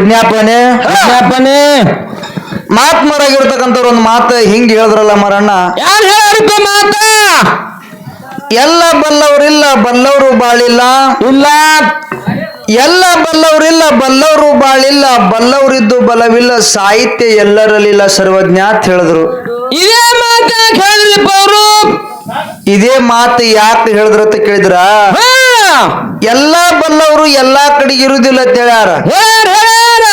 ವಿಜ್ಞಾಪನೆ. ವಿಜ್ಞಾಪನೆ. ಮಹಾತ್ಮರಾಗಿರ್ತಕ್ಕಂಥವ್ರು ಒಂದು ಮಾತು ಹಿಂಗೆ ಹೇಳಿದ್ರಲ್ಲ ಮರಣ್ಣ. ಯಾರು ಹೇಳಿಪ್ಪ ಮಾತ? ಎಲ್ಲ ಬಲ್ಲವರಿಲ್ಲ ಬಲ್ಲವರು ಬಾಳಿಲ್ಲ. ಇಲ್ಲ. ಎಲ್ಲ ಬಲ್ಲವರಿಲ್ಲ ಬಲ್ಲವರು ಬಾಳಿಲ್ಲ ಬಲ್ಲವರಿದ್ದು ಬಲವಿಲ್ಲ ಸಾಹಿತ್ಯ ಎಲ್ಲರಲ್ಲಿಲ್ಲ ಸರ್ವಜ್ಞ ಅಂತ ಹೇಳಿದ್ರು. ಇದೇ ಮಾತು ಹೇಳಿದ್ರಿಪ್ಪ ಅವರು? ಇದೇ ಮಾತು ಯಾಕೆ ಹೇಳಿದ್ರ ಅಂತ ಕೇಳಿದ್ರ? ಎಲ್ಲಾ ಬಲ್ಲವರು ಎಲ್ಲಾ ಕಡೆ ಇರುವುದಿಲ್ಲ ಅಂತ ಹೇಳ್ಯಾರ. ಹೇಳ್ಯಾರ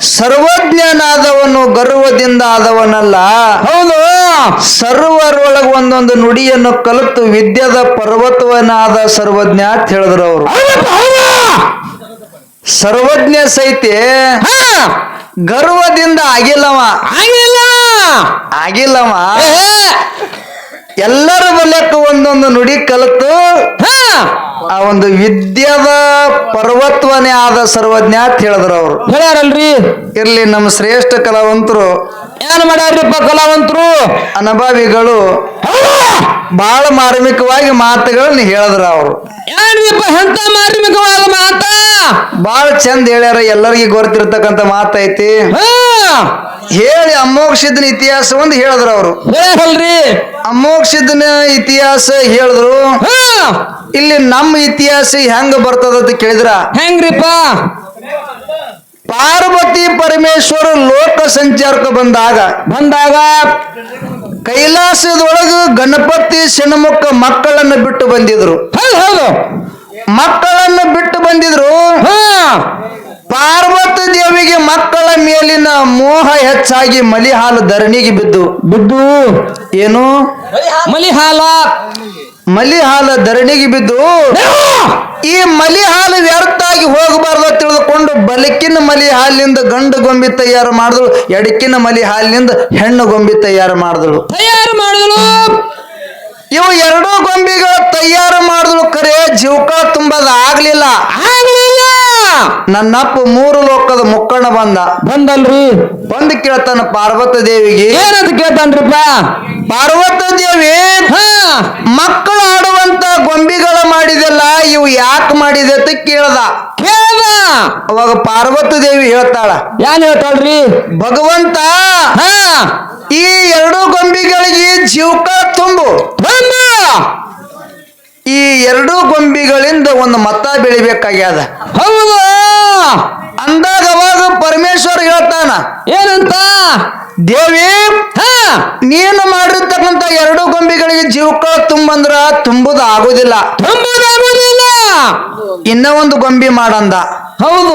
ಸರ್ವಜ್ಞನಾದವನು ಗರ್ವದಿಂದ ಆದವನಲ್ಲ. ಹೌದು. ಸರ್ವರೊಳಗೆ ಒಂದೊಂದು ನುಡಿಯನ್ನು ಕಲಿತು ವಿದ್ಯದ ಪರ್ವತವನಾದ ಸರ್ವಜ್ಞ ಅಂತ ಹೇಳಿದ್ರು ಅವರು. ಸರ್ವಜ್ಞ ಸಹಿತ ಹಾ. ಗರ್ವದಿಂದ ಆಗಿಲ್ಲವ. ಆಗಿಲ್ಲ. ಆಗಿಲ್ಲವ. ಎಲ್ಲರ ಬಲ್ಲಕ್ಕೂ ಒಂದೊಂದು ನುಡಿ ಕಲಿತು ಹಾ. ಆ ಒಂದು ವಿದ್ಯದ ಪರ್ವತ್ವನೇ ಆದ ಸರ್ವಜ್ಞ ಅಂತ ಹೇಳಿದ್ರು ಅವರು. ಹೇಳ್ಯಾರಲ್ರಿ? ಇರ್ಲಿ ನಮ್ಮ ಶ್ರೇಷ್ಠ ಕಲಾವಂತರು ಏನ್ ಮಾಡ್ಯಾರ್ರಿಪ್ಪ ಕಲಾವಂತರು? ಅನುಭವಿಗಳು ಬಹಳ ಮಾರ್ಮಿಕವಾಗಿ ಮಾತುಗಳನ್ನ ಹೇಳಿದ್ರು ಅವರು. ಏನ್ರಿಪ್ಪ ಎಂತ ಮಾರ್ಮಿಕವಾದ ಮಾತ? ಬಹಳ ಚಂದ ಹೇಳ್ಯಾರ ಎಲ್ಲರಿಗೆ ಗೊತ್ತಿರ್ತಕ್ಕಂತ ಮಾತೈತಿ. ಹೇಳಿ ಅಮೋಕ್ಷಿದ್ನ ಇತಿಹಾಸ ಒಂದು ಹೇಳಿದ್ರು ಅವರು. ಹೇಳ್ಯಾರಲ್ರಿ ಅಮೋಕ್ಷದನ ಇತಿಹಾಸ ಹೇಳಿದ್ರು. ಹಾ. ಇಲ್ಲಿ ನಮ್ಮ ಇತಿಹಾಸ ಹೆಂಗ ಬರ್ತದ ಅಂತ ಕೇಳಿದ್ರ? ಹೆಂಗ್ರಿಪ್ಪ? ಪಾರ್ವತಿ ಪರಮೇಶ್ವರ ಲೋಕ ಸಂಚಾರಕ್ಕೆ ಬಂದಾಗ ಬಂದಾಗ ಕೈಲಾಸದೊಳಗ ಗಣಪತಿ ಶಣಮುಖ ಮಕ್ಕಳನ್ನು ಬಿಟ್ಟು ಬಂದಿದ್ರು. ಹೌದು ಮಕ್ಕಳನ್ನು ಮಕ್ಕಳನ್ನ ಬಿಟ್ಟು ಬಂದಿದ್ರು. ಹ. ಪಾರ್ವತಿ ದೇವಿಗೆ ಮಕ್ಕಳ ಮೇಲಿನ ಮೋಹ ಹೆಚ್ಚಾಗಿ ಮಲಿಹಾಲು ಧರಣಿಗೆ ಬಿದ್ದು. ಬಿದ್ದು. ಏನು? ಮಲಿಹಾಲ. ಮಲಿಹಾಲ. ಮಲಿ ಧರಣಿಗೆ ಬಿದ್ದು. ಈ ಮಲಿಹಾಲು ವ್ಯರ್ಥ ಆಗಿ ಹೋಗಬಾರ್ದು ಅಂತ ಬಲಿಕಿನ ಮಲಿ ಹಾಲಿನಿಂದ ಗಂಡು ಗೊಂಬಿ ತಯಾರು ಮಾಡಿದಳು. ಎಡಕಿನ ಮಲಿ ಹಾಲಿನಿಂದ ಹೆಣ್ಣು ಗೊಂಬಿ ತಯಾರು ಮಾಡಿದಳು. ತಯಾರು ಮಾಡಿದಳು. ಇವು ಎರಡೂ ಗೊಂಬಿಗಳು ತಯಾರು ಮಾಡಿದಳು. ಕರೆ ಜೀವಕ ತುಂಬದ. ಆಗ್ಲಿಲ್ಲ. ಆಗ್ಲಿಲ್ಲ. ನನ್ನಪ್ಪ ಮೂರು ಲೋಕದ ಮುಕ್ಕಣ ಬಂದ. ಬಂದಲ್ರಿ. ಬಂದು ಕೇಳ್ತಾನ ಪಾರ್ವತ ದೇವಿಗೆ. ಏನಂತ ಕೇಳ್ತಾನ್ರಿಪ್ಪ? ಪಾರ್ವತ ದೇವಿ ಮಕ್ಕಳು ಆಡುವಂತ ಮಾಡಿದೆಲ್ಲ ಇವು ಯಾಕೆ ಮಾಡಿದೆ ಅಂತ ಕೇಳ್ದ. ಕೇಳ್ದ? ಅವಾಗ ಪಾರ್ವತಿ ದೇವಿ ಹೇಳ್ತಾಳ ಏನ್ ಹೇಳ್ತಾಳ್ರಿ? ಭಗವಂತ ಹಾ. ಈ ಎರಡು ಗೊಂಬಿಗಳಿಗೆ ಜೀವಕ ತುಂಬು. ಈ ಎರಡು ಗೊಂಬಿಗಳಿಂದ ಒಂದು ಮತ ಬೆಳಿಬೇಕಾಗ್ಯದ. ಹೌದು. ಹೇಳ್ತಾನ. ಏನಂತ? ದೇವಿ ಹಾ. ನೀನು ಮಾಡಿರ್ತಕ್ಕಂತ ಎರಡು ಗೊಂಬಿಗಳಿಗೆ ಜೀವಕ ತುಂಬಂದ್ರ ತುಂಬುದ ಆಗುದಿಲ್ಲ ತುಂಬುದಾಗುದಿಲ್ಲ. ಇನ್ನ ಒಂದು ಗೊಂಬಿ ಮಾಡಂದ. ಹೌದು.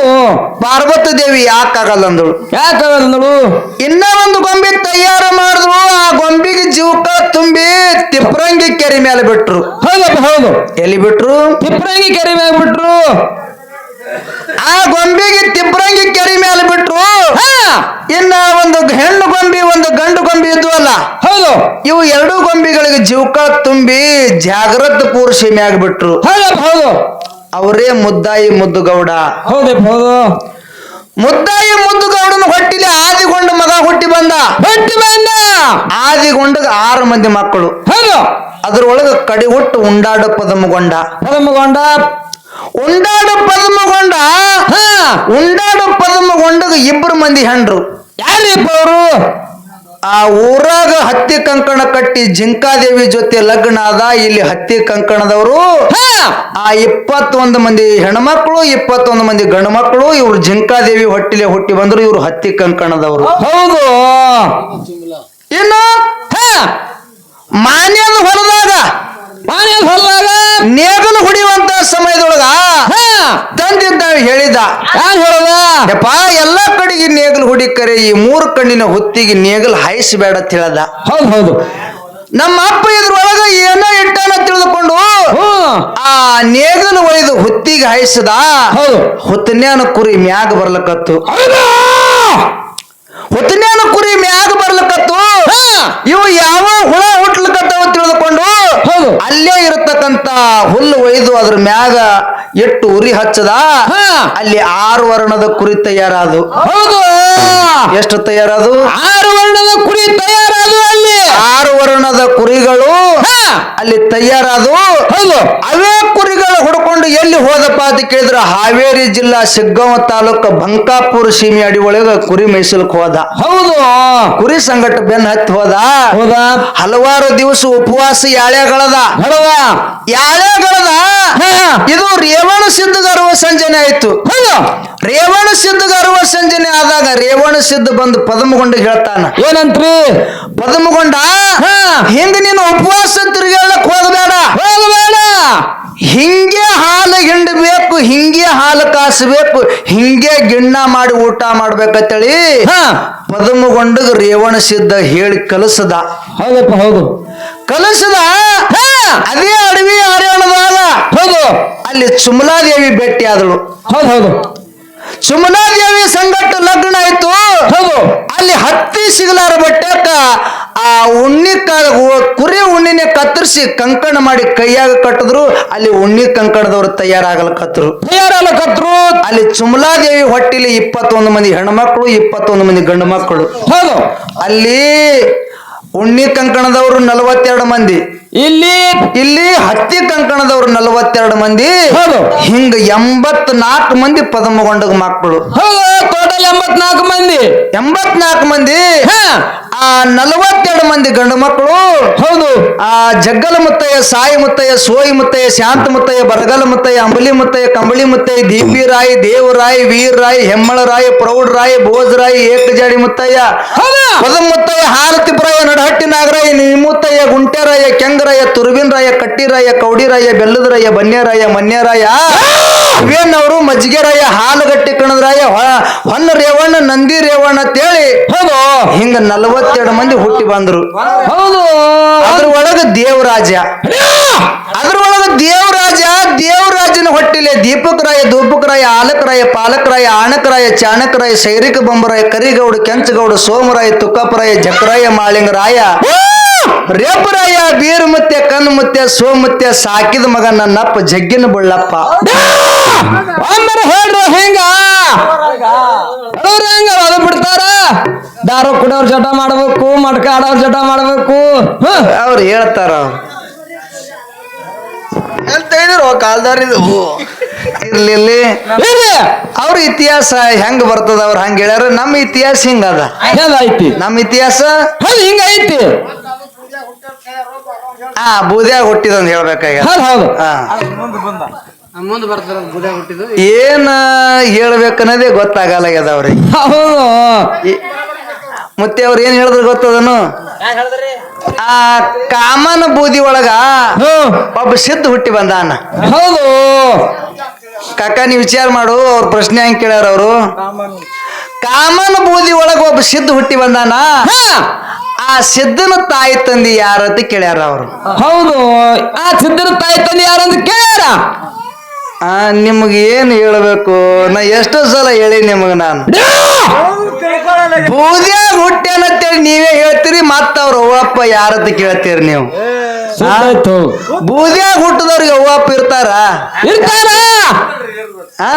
ಪಾರ್ವತಿ ದೇವಿ ಯಾಕಾಗಲ್ಲ ಅಂದಳು ಯಾಕಾಗಲ್ಲಂದಳು? ಇನ್ನ ಒಂದು ಗೊಂಬೆ ತಯಾರು ಮಾಡಿದ್ರು ಆ ಗೊಂಬಿಗೆ ಜೀವಕ ತುಂಬಿ ತಿಪ್ರಂಗಿ ಕೆರೆ ಮೇಲೆ ಬಿಟ್ರು. ಹೌದಪ್ಪ ಹೌದು. ಎಲ್ಲಿ ಬಿಟ್ರು? ತಿಪ್ರಂಗಿ ಕೆರೆ ಮೇಲೆ ಬಿಟ್ರು. ಆ ಗೊಂಬಿಗೆ ತಿಬ್ರಂಗಿ ಕೆರೆ ಮೇಲೆ ಬಿಟ್ರು. ಇನ್ನ ಒಂದು ಹೆಣ್ಣು ಗೊಂಬಿ ಒಂದು ಗಂಡು ಗೊಂಬಿ ಇದ್ವಲ್ಲ ಹೌದು. ಇವು ಎರಡು ಗೊಂಬಿಗಳಿಗೆ ಜೀವಕ ತುಂಬಿ ಜಾಗ್ರತ ಪೂರ್ಷಿ ಮ್ಯಾಗ ಬಿಟ್ರು. ಹೌದು ಅವರೇ ಮುದ್ದಾಯಿ ಮುದ್ದುಗೌಡ. ಹೌದು ಹೌದು. ಮುದ್ದಾಯಿ ಮುದ್ದುಗೌಡನ ಹೊಟ್ಟಿಲಿ ಆದಿಗೊಂಡ ಮಗ ಹುಟ್ಟಿ ಬಂದ. ಹೊಟ್ಟಿ ಬಂದ. ಆದಿಗೊಂಡು ಆರು ಮಂದಿ ಮಕ್ಕಳು. ಹೌದು. ಅದ್ರೊಳಗ ಕಡಿ ಹುಟ್ಟು ಉಂಡಾಡ ಪದಮಗೊಂಡ. ಪದಮಗೊಂಡ. ಉಂಡಾಡು ಪದಮಗೊಂಡ ಹಾ. ಉಂಡಾಡು ಪದಮಗೊಂಡಗ ಇಬ್ಬರು ಮಂದಿ ಹೆಂಡ್ರು. ಯಾರಿಬ್ಬರು ಅವರು ಆ ಊರಾಗ ಹತ್ತಿ ಕಂಕಣ ಕಟ್ಟಿ ಜಿಂಕಾದೇವಿ ಜೊತೆ ಲಗ್ನ ಆದ ಇಲ್ಲಿ ಹತ್ತಿ ಕಂಕಣದವರು. ಹಾ. ಆ ಇಪ್ಪತ್ತೊಂದು ಮಂದಿ ಹೆಣ್ಮಕ್ಳು ಇಪ್ಪತ್ತೊಂದು ಮಂದಿ ಗಂಡು ಮಕ್ಕಳು ಇವ್ರು ಜಿಂಕಾದೇವಿ ಹೊಟ್ಟಿಲೆ ಹುಟ್ಟಿ ಬಂದ್ರು ಇವ್ರು ಹತ್ತಿ ಕಂಕಣದವರು. ಹೌದು. ಇನ್ನು ಮಾನ್ಯದ ಹೊಲದಾಗ ಮಾನ್ಯ ಹೊಲದಾಗ ನೇಗಲು ಹೊಡಿಯುವಂತ ಸಮಯದೊಳಗ ತಂದಿದ್ದ ಹೇಳಿದ. ಯಾರು ಹೇಳದ ಯಪ್ಪ ಎಲ್ಲಾ ಕಡೆಗೆ ನೇಗಲು ಹುಡಿಕರೆ ಈ ಮೂರು ಕಣ್ಣಿನ ಹೊತ್ತಿಗೆ ನೇಗಲು ಹಾಯಿಸಬೇಡ ಅಂತ ಹೇಳದ. ಹೌದು ಹೌದು. ನಮ್ಮ ಅಪ್ಪ ಇದ್ರೊಳಗ ಏನೋ ಇಟ್ಟಾನ ತಿಳಿದುಕೊಂಡು ಆ ನೇಗಲ್ ಒಯ್ದು ಹುತ್ತಿಗೆ ಹಾಯಿಸದ. ಹೌದು. ಹುತ್ತನ್ಯಾನ ಕುರಿ ಮ್ಯಾಗ ಬರ್ಲಕತ್ತು. ಹುತ್ತನ್ಯಾನ ಕುರಿ ಮ್ಯಾಗ ಬರ್ಲಕತ್ತು. ಇವು ಯಾವ ಹುಳ ಹುಟ್ಲಕತ್ತವ ತಿಳಿದುಕೊಂಡು ಹೌದು. ಅಲ್ಲೇ ಇರತಕ್ಕಂತ ಹುಲ್ಲು ಒಯ್ದು ಅದ್ರ ಮ್ಯಾಗ ಎಟ್ಟು ಉರಿ ಹಚ್ಚದ. ಹಾ. ಅಲ್ಲಿ ಆರು ವರ್ಣದ ಕುರಿ ತಯಾರಾದು. ಹೌದು. ಎಷ್ಟು ತಯಾರಾದು? ಆರು ವರ್ಣದ ಕುರಿ ತಯಾರಾದು ಅಲ್ಲಿ. ಆರು ವರ್ಣದ ಕುರಿಗಳು ಅಲ್ಲಿ ತಯಾರಾದವು. ಹೌದು. ಅವೇ ಕುರಿಗಳು ಹುಡ್ಕೊಂಡು ಎಲ್ಲಿ ಹೋದಪ್ಪ ಅಂತ ಕೇಳಿದ್ರ ಹಾವೇರಿ ಜಿಲ್ಲಾ ಸಿಗ್ಗಾಂವ ತಾಲೂಕು ಬಂಕಾಪುರ ಸೀಮೆ ಅಡಿ ಒಳಗ ಕುರಿ ಮೈಸೂರಿಗೆ ಹೋದ. ಹೌದು. ಕುರಿ ಸಂಗಟ ಬೆನ್ನ ಹತ್ತಿ ಹೋದ. ಹೌದಾ. ಹಲವಾರು ದಿವಸ ಉಪವಾಸ ಯಾಳೆಗಳದ ಯಾಳೆಗಳದ ಇದು ರೇವಣ ಸಿದ್ಧ ಗರ್ವ ಸಂಜನೆ ಆಯ್ತು. ಹೌದು. ರೇವಣ ಸಿದ್ಧ ಗರ್ವ ಸಂಜನೆ ಆದಾಗ ರೇವಣ ಸಿದ್ಧ ಬಂದು ಪದಮಗೊಂಡ ಹೇಳ್ತಾನ. ಏನಂತ್ರಿ? ಪದಮಗೊಂಡ ಹಾ. ಹಿಂಗ ನೀನು ಉಪವಾಸ ತಿರುಗಾಡಕ್ ಹೋಗಬೇಡ. ಹೋಗಬೇಡ. ಹಿಂಗೆ ಹಾಲು ಹಿಂಡಬೇಕು ಹಿಂಗೆ ಹಾಲು ಕಾಸಬೇಕು ಹಿಂಗೆ ಗಿಣ್ಣ ಮಾಡಿ ಊಟ ಮಾಡ್ಬೇಕಂತೇಳಿ ಹಾ. ಪದಮಗೊಂಡಗ ರೇವಣ ಸಿದ್ಧ ಹೇಳಿ ಕಲಸದ. ಹೌದಪ್ಪ ಹೌದು. ಕಲಸದ? ಹಾ. ಅದೇ ಅಡವಿ ಹರಿಯಾಣದಾಗ ಹೌದು. ಅಲ್ಲಿ ಸುಮಲಾದೇವಿ ಭೇಟಿ ಆದಳು ಹೌದು ಹೌದು. ಸುಮಲಾದೇವಿ ಸಂಗಟ ಲಗ್ನ ಆಯ್ತು. ಅಲ್ಲಿ ಹತ್ತಿ ಸಿಗಲಾರ ಬಟ್ಟೆಕ ಆ ಉಣ್ಣಿ ಕುರಿ ಉಣ್ಣಿನ ಕತ್ತರಿಸಿ ಕಂಕಣ ಮಾಡಿ ಕೈಯಾಗ ಕಟ್ಟಿದ್ರು. ಅಲ್ಲಿ ಉಣ್ಣಿ ಕಂಕಣದವ್ರು ತಯಾರಾಗಲಕತ್ರು ತಯಾರಲ್ಲ ಕತ್ರು. ಅಲ್ಲಿ ಸುಮಲಾದೇವಿ ಹೊಟ್ಟಿಲಿ ಇಪ್ಪತ್ತೊಂದು ಮಂದಿ ಹೆಣ್ಮಕ್ಳು ಇಪ್ಪತ್ತೊಂದು ಮಂದಿ ಗಂಡು ಮಕ್ಕಳು ಹೌದು ಅಲ್ಲಿ ಉಣ್ಣಿ ಕಂಕಣದವರು ನಲವತ್ತೆರಡು ಮಂದಿ. ಇಲ್ಲಿ ಇಲ್ಲಿ ಹತ್ತಿ ಕಂಕಣದವರು ನಲವತ್ತೆರಡು ಮಂದಿ. ಹೌದು. ಹಿಂಗ ಎಂಬತ್ನಾಲ್ಕು ಮಂದಿ ಪದಮಗೊಂಡ ಮಕ್ಕಳು. ಹೌದು ಟೋಟಲ್ ಎಂಬತ್ನಾಲ್ಕು ಮಂದಿ. ಎಂಬತ್ನಾಲ್ಕು ಮಂದಿ. ಹಾ. ಆ ನಲವತ್ತೆರಡು ಮಂದಿ ಗಂಡು ಮಕ್ಕಳು ಹೌದು. ಆ ಜಗ್ಗಲ ಮುತ್ತಯ್ಯ ಸಾಯಿ ಮುತ್ತಯ್ಯ ಸೋಯಿ ಮುತ್ತಯ್ಯ ಶಾಂತ ಮುತ್ತಯ್ಯ ಬರಗಲ ಮುತ್ತಯ್ಯ ಅಂಬಲಿ ಮುತ್ತಯ್ಯ ಕಂಬಳಿ ಮುತ್ತಯ್ಯ ದೀಪಿರಾಯಿ ದೇವರಾಯಿ ವೀರರಾಯಿ ಹೆಮ್ಮಳರಾಯಿ ಪ್ರೌಢರಾಯಿ ಭೋಜರಾಯಿ ಏಕಜಾಡಿ ಮುತ್ತಯ್ಯ ಮುತ್ತಯ್ಯ ಪದ ಮುತ್ತಯ್ಯ ಹಾರತಿಪುರಾಯ ನಡಹಟ್ಟಿ ನಾಗರಾಯ ನಿಮುತ್ತಯ್ಯ ಗುಂಟೆರಾಯ ಕೆಂಗರಾಯ ತುರುಬಿನರಾಯ ಕಟ್ಟಿರಾಯ ಕೌಡಿರಾಯ ಬೆಲ್ಲದರಾಯ ಬನ್ಯರಾಯ ಮನ್ಯರಾಯ. ಇವೇನವರು ಮಜ್ಜಿಗೆರಾಯ ಹಾಲುಗಟ್ಟಿ ಕಣದ್ರಾಯ ಹೊನ್ನ ರೇವಣ್ಣ ನಂದಿ ರೇವಣ್ಣ ಅಂತೇಳಿ ಹೌದು. ಹಿಂಗ ನಲವತ್ತೆರಡು ಮಂದಿ ಹುಟ್ಟಿ ಬಂದ್ರು. ಹೌದು. ಅದ್ರ ಒಳಗ ದೇವರಾಜ ಅದ್ರ ಒಳಗ ದೇವರಾಜ ದೇವರಾಜನ ಹೊಟ್ಟಿಲೆ ದೀಪಕರಾಯ ದೂಪಕರಾಯ ಆಲಕರಾಯ ಪಾಲಕರಾಯ ಆಣಕರಾಯ ಚಾಣಕರಾಯ ಸೈರಿಕ ಬೊಂಬರಾಯ ಕರಿಗೌಡ ಕೆಂಚಗೌಡ ಸೋಮರಾಯ ತುಕ್ಕಪರಾಯ ಜಕರಾಯ ಮಾಳಿಂಗರಾಯ ರೇಪರಾಯ ಬೀರಮುತ್ಯ ಕನ್ಮುತ್ಯ ಸೋಮತ್ತೆ ಸಾಕಿದ ಮಗ ನನ್ನಪ್ಪ ಜಗ್ಗಿನ ಬಳ್ಳಪ್ಪ. ಒಮ್ಮೆ ಹೇಳ್ರು ಹೆಂಗ? ಅವ್ರ ಹೆಂಗ ಅದು ಬಿಡ್ತಾರ? ದಾರು ಕುಡಿಯೋರ್ ಜಟ ಮಾಡ್ಬೇಕು ಮಡ್ಕ ಆಡೋರ್ ಜಟ ಮಾಡ್ಬೇಕು. ಅವ್ರು ಹೇಳ್ತಾರ. ಅಂತ ಹೇಳಿದ್ರು ಕಾಲ್ದಾರ ಇರ್ಲಿಲ್ಲಿ ಇರ್ಲಿ. ಅವ್ರ ಇತಿಹಾಸ ಹೆಂಗ್ ಬರ್ತದ ಅವ್ರ ಹಂಗ ಹೇಳ್ಯಾರ? ನಮ್ಮ ಇತಿಹಾಸ ಹಿಂಗದ ಐತಿ? ನಮ್ಮ ಇತಿಹಾಸ? ಹಿಂಗ ಐತಿ. ಆ ಬೂದ್ಯಾಗ ಹುಟ್ಟಿದಂತ ಹೇಳ್ಬೇಕಾಗ ಹೌದು ಹೌದು. ಏನ್ ಹೇಳ್ಬೇಕನ್ನೋದೇ ಗೊತ್ತಾಗಲ್ಲಾಗ್ಯದ ಅವ್ರಿಗೆ. ಹೌದು. ಮತ್ತೆ ಅವ್ರು ಏನ್ ಹೇಳಿದ್ರು ಗೊತ್ತದನು ಆ ಕಾಮನ ಬೂದಿ ಒಳಗ. ಒಬ್ಬ ಸಿದ್ಧ ಹುಟ್ಟಿ ಬಂದಾನ. ಹೌದು. ಕಾಕ ನೀ ವಿಚಾರ ಮಾಡು ಅವ್ರ ಪ್ರಶ್ನೆ ಹೆಂಗ್ ಕೇಳ್ಯಾರ ಅವರು. ಕಾಮನ ಬೂದಿ ಒಳಗ ಒಬ್ಬ ಸಿದ್ಧ ಹುಟ್ಟಿ ಬಂದಾನ. ಹ. ಆ ಸಿದ್ಧನ ತಾಯಿ ತಂದಿ ಯಾರಂತ ಕೇಳ್ಯಾರ ಅವರು. ಹೌದು. ಆ ಸಿದ್ಧನ ತಾಯಿ ತಂದೆ ಯಾರಂತ ಕೇಳ್ಯಾರ? ಆ ನಿಮ್ಗೆ ಏನ್ ಹೇಳ್ಬೇಕು? ನಾ ಎಷ್ಟೋ ಸಲ ಹೇಳಿ ನಿಮ್ಗೆ ನಾನು. ಬೂದ್ಯಾಗ ಹುಟ್ಟೇನಂತೇಳಿ ನೀವೇ ಹೇಳ್ತೀರಿ ಮತ್ತ ಅವ್ರ ಅವ್ವಪ್ಪ ಯಾರತ್ತ ಕೇಳ್ತೀರಿ ನೀವು? ಆಯ್ತು ಬೂದ್ಯಾಗ ಹುಟ್ಟದವ್ರಿಗೆ ಅವ್ವಪ್ಪ ಇರ್ತಾರ? ಇರ್ತಾರ? ಆ?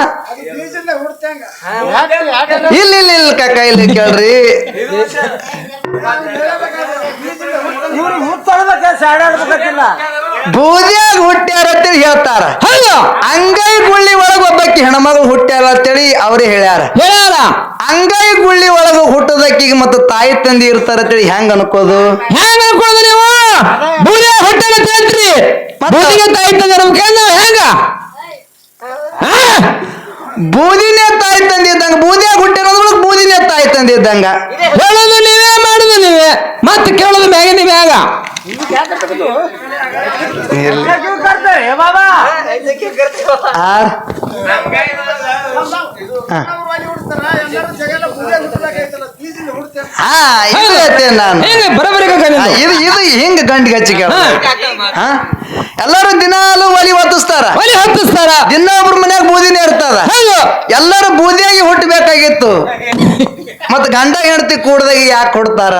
ಇಲ್ಲ ಇಲ್ಲ ಇಲ್ಲ ಕಾಕ ಇಲ್ಲಿ ಕೇಳ್ರಿ. ಬೂದ್ಯಾಗ ಹುಟ್ಟ್ಯಾರ ಅಂತೇಳಿ ಹೇಳ್ತಾರ. ಹೌದು. ಅಂಗೈ ಗುಳ್ಳಿ ಒಳಗ ಒಬ್ಬಕ್ಕಿ ಹೆಣ್ಮಗಳು ಹುಟ್ಟ್ಯಾರ ಅಂತೇಳಿ ಅವ್ರೇ ಹೇಳ್ಯಾರ. ಹೇಳ್ಯಾರ. ಅಂಗೈ ಗುಳ್ಳಿ ಒಳಗ ಹುಟ್ಟದಕ್ಕಿಗೆ ಮತ್ತು ತಾಯಿ ತಂದಿ ಇರ್ತಾರ ಅಂತೇಳಿ ಹೆಂಗ್ ಅನ್ಕೋದು? ಹೆಂಗ್ ಅನ್ಕೋದು ನೀವು? ಬೂದಿಯಾಗ ಹುಟ್ಟ್ಯಾರ ಅಂತ ತೇಳ್ತ್ರಿ ಬೂದಿಗೆ ತಾಯಿ ತಂದೆ ನಾವು ಹೆಂಗ? ಬೂದಿನೇ ತಾಯಿ ತಂದಿದ್ದಂಗ ಬೂದಿಯಾಗ ಹುಟ್ಟ್ಯಾರ ಬೂದಿನೇ ತಾಯಿ ತಂದಿದ್ದಂಗ ಹೇಳೋದು ಮತ್ತೆ ಕೇಳೋದು ಮ್ಯಾಗ ನೀವ್ ಮ್ಯಾಗ. ನಾನು. ಇದು ಇದು ಹಿಂಗ ಗಂಡಿಗೆ ಹಚ್ಚಿ ಕೇಳ ಹಾ. ಎಲ್ಲರೂ ದಿನಾಲು ಒಲಿ ಹೊತ್ತಿಸ್ತಾರ. ಒಲಿ ಹೊತ್ತಿಸ್ತಾರ. ದಿನ ಒಬ್ರ ಮನ್ಯಾಗ ಬೂದಿನೇ ಇರ್ತದ. ಎಲ್ಲರೂ ಬೂದಿಯಾಗಿ ಹುಟ್ಟಬೇಕಾಗಿತ್ತು ಮತ್ ಗಂಡ ಹೆಂಡತಿ ಕೂಡದಾಗ ಯಾಕೆ ಕೊಡ್ತಾರ?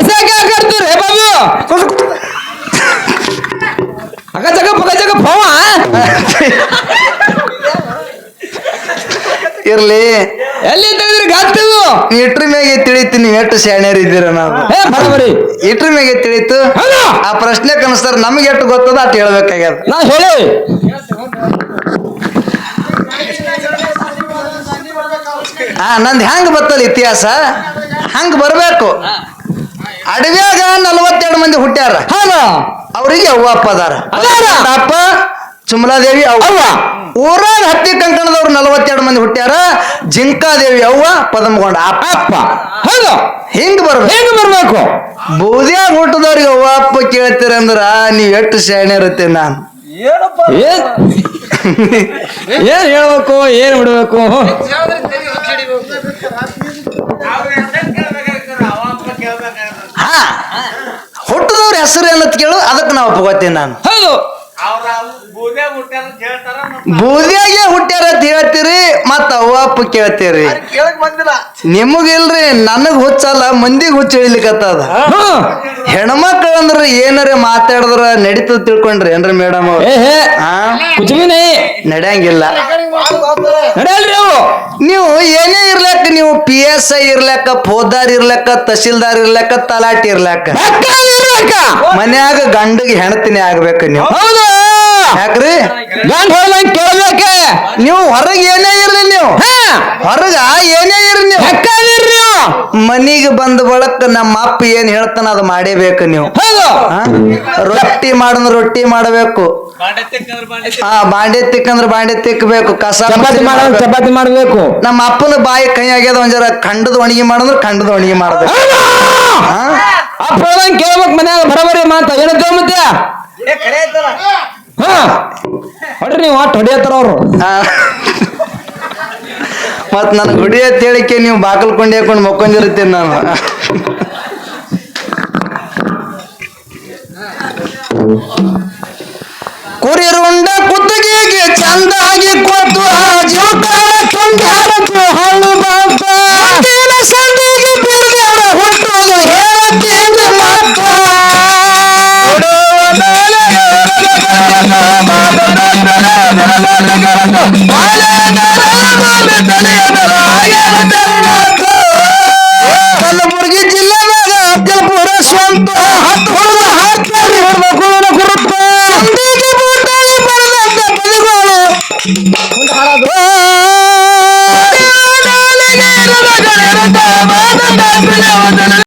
ಯಾಕೆ ಹೇ ಬಾಬು! ಅಗ ಜಗ ಪಗ ಜಗ ಪವ ಇರ್ಲಿ. ಎಲ್ಲಿ ತೆಗೆದ್ರಿ ಗತ್ತಿದು ಇಟ್ರ ಮ್ಯಾಗೆ ತಿಳಿತು ನೀವು ಎಷ್ಟು ಶಾಣ್ಯರ್ ಇದ್ದೀರ ನಾವು. ಏ ಬರಬರಿ ಇಟ್ರ ಮ್ಯಾಗೆ ತಿಳಿತು. ಹೌದು. ಆ ಪ್ರಶ್ನೆ ಕನಸ್ತಾರ ನಮ್ಗೆ ಎಷ್ಟು ಗೊತ್ತದ ಅಟ್ ಹೇಳ್ಬೇಕಾಗ್ಯದ. ನಾ ಹೇಳಿ. ಹಾ ನಂದು ಹೆಂಗ್ ಬರ್ತದ ಇತಿಹಾಸ? ಹಂಗ ಬರಬೇಕು. ಅಡವ್ಯಾಗ ನಲವತ್ತೆರಡು ಮಂದಿ ಹುಟ್ಟ್ಯಾರ. ಹೌದ. ಅವ್ರಿಗೆ ಅವ್ವ ಅಪ್ಪ ಅದಾರ. ಅಪ್ಪ ಚುಮಲಾದೇವಿ ಅವ್ವ. ಅವ್ವ. ಊರಾಗ ಹತ್ತಿ ಕಂಕಣದವ್ರು ನಲವತ್ತೆರಡು ಮಂದಿ ಹುಟ್ಟ್ಯಾರ. ಜಿಂಕಾದೇವಿ ಅವ್ವ ಪದಮಗೊಂಡ ಅಪ್ಪ. ಅಪ್ಪ. ಹೌದು. ಹಿಂಗ್ ಬರ್ಬೇಕು. ಹೆಂಗ್ ಬರ್ಬೇಕು. ಬೂದಿಯಾಗ ಹುಟ್ಟದವ್ರಿಗೆ ಅವ್ವ ಅಪ್ಪ ಕೇಳ್ತೀರ ಅಂದ್ರ ನೀವ್ ಎಷ್ಟು ಶಾಣೆ ಇರುತ್ತೆ ನಾನು? ಏನ್ ಹೇಳ್ಬೇಕು ಏನ್ ಬಿಡ್ಬೇಕು? ಹಾ ಹುಟ್ಟದವ್ರ ಹೆಸರು ಏನಂತ ಕೇಳು ಅದಕ್ಕೆ ನಾವು ಒಪ್ಕೋತೀನಿ ನಾನು ಹೌದು ಬೂದಿಯಾಗೆ ಹುಟ್ಟ್ಯಾರ ಅಂತ ಹೇಳ್ತೀರಿ ಮತ್ತ ಅವ್ವ ಅಪ್ಪ ಕೇಳ್ತೀರಿ. ನಿಮಗಿಲ್ರಿ ನನಗ್ ಹುಚ್ಚಲ್ಲ ಮಂದಿಗೆ ಹುಚ್ಚ ಹಿಡಿಲಿಕತ್ತದ ಹೆಣ್ಮಕ್ಳ ಅಂದ್ರ ಏನಾರ ಮಾತಾಡಿದ್ರ ನಡೀತದ ತಿಳ್ಕೊಂಡ್ರಿ ಏನ್ರಿ ಮೇಡಮ್ ಏ ಹೇ. ಕುಚ್ ನಡೆಯಂಗಿಲ್ಲ. ನಡೆಯಲ್ರಿ ಅವು. ನೀವು ಏನೇ ಇರ್ಲಕ್ಕ ನೀವು ಪಿ ಎಸ್ ಐ ಇರ್ಲಕ್ಕ ಫೋದಾರ್ ಇರ್ಲಕ್ಕ ತಹಸೀಲ್ದಾರ್ ಇರ್ಲಕ್ಕ ತಲಾಟಿ ಇರ್ಲಕ್ಕ. ಇರ್ಬೇಕ ಮನ್ಯಾಗ ಗಂಡಗೆ ಹೆಣತಿನಿ ಆಗ್ಬೇಕು ನೀವು. ಹೌದು. ಯಾಕ್ರಿ? ಗಂಡ ಕೇಳ್ಬೇಕೆ? ನೀವು ಹೊರಗೆ ಏನೇ ಇರ್ಲಿ ನೀವು. ಹಾ. ಹೊರಗ ಏನೇ ಇರ್ಲಿ ನೀವು. ಮನಿಗೆ ಬಂದ ಬಳಕ ನಮ್ಮ ಅಪ್ಪ ಏನ್ ಹೇಳ್ತಾನ ಅದು ಮಾಡೇಬೇಕು ನೀವು. ಹೌದು. ರೊಟ್ಟಿ ಮಾಡಂದ್ರ ರೊಟ್ಟಿ ಮಾಡಬೇಕು. ಹಾ ಬಾಂಡೆ ತಿಕ್ಕಂದ್ರ ಬಾಂಡೆ ತಿಕ್ಕಬೇಕು ಕಸ ಚಪಾತಿ ಮಾಡಬೇಕು ಮಾಡ ಚಪಾತಿ ಮಾಡ್ಬೇಕು. ನಮ್ಮ ಅಪ್ಪನ ಬಾಯಿ ಕೈ ಆಗ್ಯದ ಒಂದ್ ಜರ ಖಂಡದ ಒಣಗಿ ಮಾಡಂದ್ರ ಖಂಡದ ಒಣಗಿ ಮಾಡ್ಬೇಕು? ಅಪ್ಪ ಕೇಳ್ಬೇಕು ಮನ್ಯಾಗ ಬರಬರಿ ಮಾತ ಏನಂತ ಮತ್ತೆ? ಹಾ. ಹೊಡ್ರಿ ನೀವು ಒಟ್ಟು ಹೊಡಿಯತ್ತರ ಅವ್ರು. ಮತ್ ನನ್ ಗುಡಿ ಹೇಳಿಕೆ ನೀವು ಬಾಕಲ್ ಕೊಂಡಿ ಮಕ್ಕೊಂಡಿರ್ತೀನಿ ನಾನು. ಕಲಬುರಗಿ ಜಿಲ್ಲೆದಾಗ ಅಫಜಲ್ಪುರ ಸ್ವಂತ ಹತ್ತು ಹುಡುಗ ಹಾಕ್ತಾರೆ ಹುಡುಗ ಗುರುತ